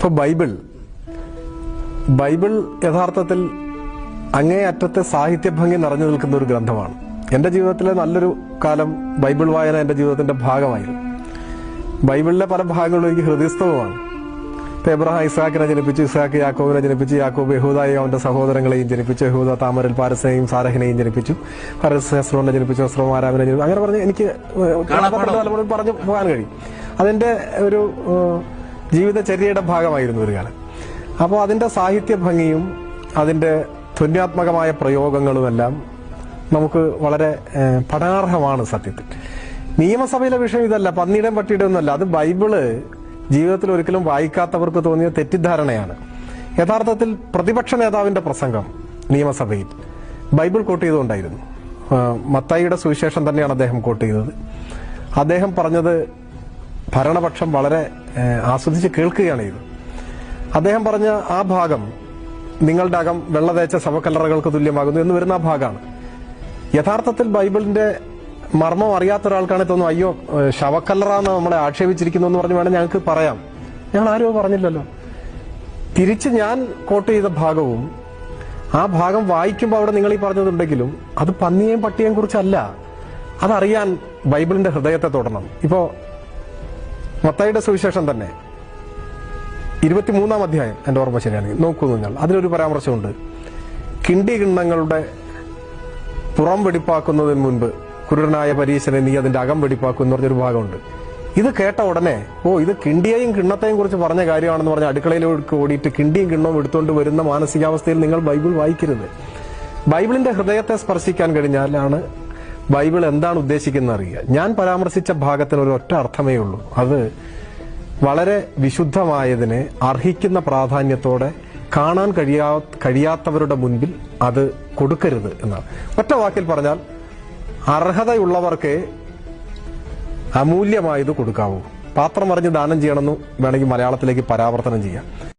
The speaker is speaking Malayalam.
ഇപ്പൊ ബൈബിൾ. ബൈബിൾ യഥാർത്ഥത്തിൽ അങ്ങേയറ്റത്തെ സാഹിത്യഭംഗി നിറഞ്ഞു നിൽക്കുന്ന ഒരു ഗ്രന്ഥമാണ്. എന്റെ ജീവിതത്തിലെ നല്ലൊരു കാലം ബൈബിൾ വായന എന്റെ ജീവിതത്തിന്റെ ഭാഗമായിരുന്നു. ബൈബിളിലെ പല ഭാഗങ്ങളും എനിക്ക് ഹൃദയസ്ഥവുമാണ് ഇപ്പൊ എബ്രഹാം ഇസാഖിനെ ജനിപ്പിച്ചു ഇസാഖ് യാക്കോബിനെ ജനിപ്പിച്ചു യാക്കോബ് യഹൂദായും അവന്റെ സഹോദരങ്ങളെയും ജനിപ്പിച്ചു യഹൂദ താമരൽ പാരസിനെയും സാരഹിനെയും ജനിപ്പിച്ചു പരസ് ഹെസ്രോനെ ജനിപ്പിച്ചു ഹെസ്രോ ആരാമിനെ ജനിപ്പിച്ചു അങ്ങനെ പറഞ്ഞ് എനിക്ക് പറഞ്ഞു പോകാൻ കഴിയും. അതിന്റെ ഒരു ജീവിതചര്യയുടെ ഭാഗമായിരുന്നു ഒരു കാലം. അപ്പോൾ അതിന്റെ സാഹിത്യ ഭംഗിയും അതിന്റെ ധ്വന്യാത്മകമായ പ്രയോഗങ്ങളുമെല്ലാം നമുക്ക് വളരെ പഠനാർഹമാണ് സത്യത്തിൽ. നിയമസഭയിലെ വിഷയം ഇതല്ല പന്നിയുടെയും പട്ടിയുടെ ഒന്നല്ല അത് ബൈബിൾ ജീവിതത്തിൽ ഒരിക്കലും വായിക്കാത്തവർക്ക് തോന്നിയ തെറ്റിദ്ധാരണയാണ്. യഥാർത്ഥത്തിൽ പ്രതിപക്ഷ നേതാവിന്റെ പ്രസംഗം നിയമസഭയിൽ ബൈബിൾ കോട്ട് ചെയ്തുകൊണ്ടായിരുന്നു. മത്തായിയുടെ സുവിശേഷം തന്നെയാണ് അദ്ദേഹം കോട്ട് ചെയ്തത്. അദ്ദേഹം പറഞ്ഞത് ഭരണപക്ഷം വളരെ ആസ്വദിച്ച് കേൾക്കുകയാണ് ഇത്. അദ്ദേഹം പറഞ്ഞ ആ ഭാഗം നിങ്ങളുടെ അകം വെള്ള തേച്ച ശവക്കല്ലറകൾക്ക് തുല്യമാകുന്നു എന്ന് വരുന്ന ആ ഭാഗമാണ് യഥാർത്ഥത്തിൽ ബൈബിളിന്റെ മർമ്മം അറിയാത്ത ഒരാൾക്കാണ് തോന്നും അയ്യോ ശവക്കല്ലറാന്ന് നമ്മളെ ആക്ഷേപിച്ചിരിക്കുന്നു എന്ന് പറഞ്ഞു വേണം ഞങ്ങൾക്ക് പറയാം. ഞങ്ങൾ ആരോ പറഞ്ഞില്ലല്ലോ. തിരിച്ച് ഞാൻ കോട്ട് ചെയ്ത ഭാഗവും ആ ഭാഗം വായിക്കുമ്പോൾ അവിടെ നിങ്ങൾ ഈ പറഞ്ഞതുണ്ടെങ്കിലും അത് പന്നിയെയും പട്ടിയെയും കുറിച്ചല്ല. അതറിയാൻ ബൈബിളിന്റെ ഹൃദയത്തെ തൊടണം. ഇപ്പോ മത്തായിയുടെ സുവിശേഷം തന്നെ. ഇരുപത്തിമൂന്നാം അധ്യായം എന്റെ ഓർമ്മ ശരിയാണെങ്കിൽ. നോക്കൂ നിങ്ങൾ അതിനൊരു പരാമർശമുണ്ട്. കിണ്ടി കിണ്ണങ്ങളുടെ പുറം വെടിപ്പാക്കുന്നതിന് മുൻപ് കുരുടനായ പരീശനെ നീ അതിന്റെ അകം വെടിപ്പാക്കും എന്ന് പറഞ്ഞൊരു ഭാഗമുണ്ട്. ഇത് കേട്ട ഉടനെ ഓ ഇത് കിണ്ടിയെയും കിണ്ണത്തെയും കുറിച്ച് പറഞ്ഞ കാര്യമാണെന്ന് പറഞ്ഞ അടുക്കളയിലേക്ക് ഓടിയിട്ട് കിണ്ടിയും കിണ്ണവും എടുത്തുകൊണ്ട് വരുന്ന മാനസികാവസ്ഥയിൽ നിങ്ങൾ ബൈബിൾ വായിക്കരുത്. ബൈബിളിന്റെ ഹൃദയത്തെ സ്പർശിക്കാൻ കഴിഞ്ഞാലാണ് ബൈബിൾ എന്താണ് ഉദ്ദേശിക്കുന്നത് അറിയുക. ഞാൻ പരാമർശിച്ച ഭാഗത്തിന് ഒരു ഒറ്റ അർത്ഥമേ ഉള്ളൂ. അത് വളരെ വിശുദ്ധമായതിനെ അർഹിക്കുന്ന പ്രാധാന്യത്തോടെ കാണാൻ കഴിയാ കഴിയാത്തവരുടെ മുൻപിൽ അത് കൊടുക്കരുത് എന്നാണ്. ഒറ്റ വാക്കിൽ പറഞ്ഞാൽ അർഹതയുള്ളവർക്ക് അമൂല്യമായത് കൊടുക്കാവൂ. പാത്രം അറിഞ്ഞ് ദാനം ചെയ്യണമെന്ന് വേണമെങ്കിൽ മലയാളത്തിലേക്ക് പരാവർത്തനം ചെയ്യാം.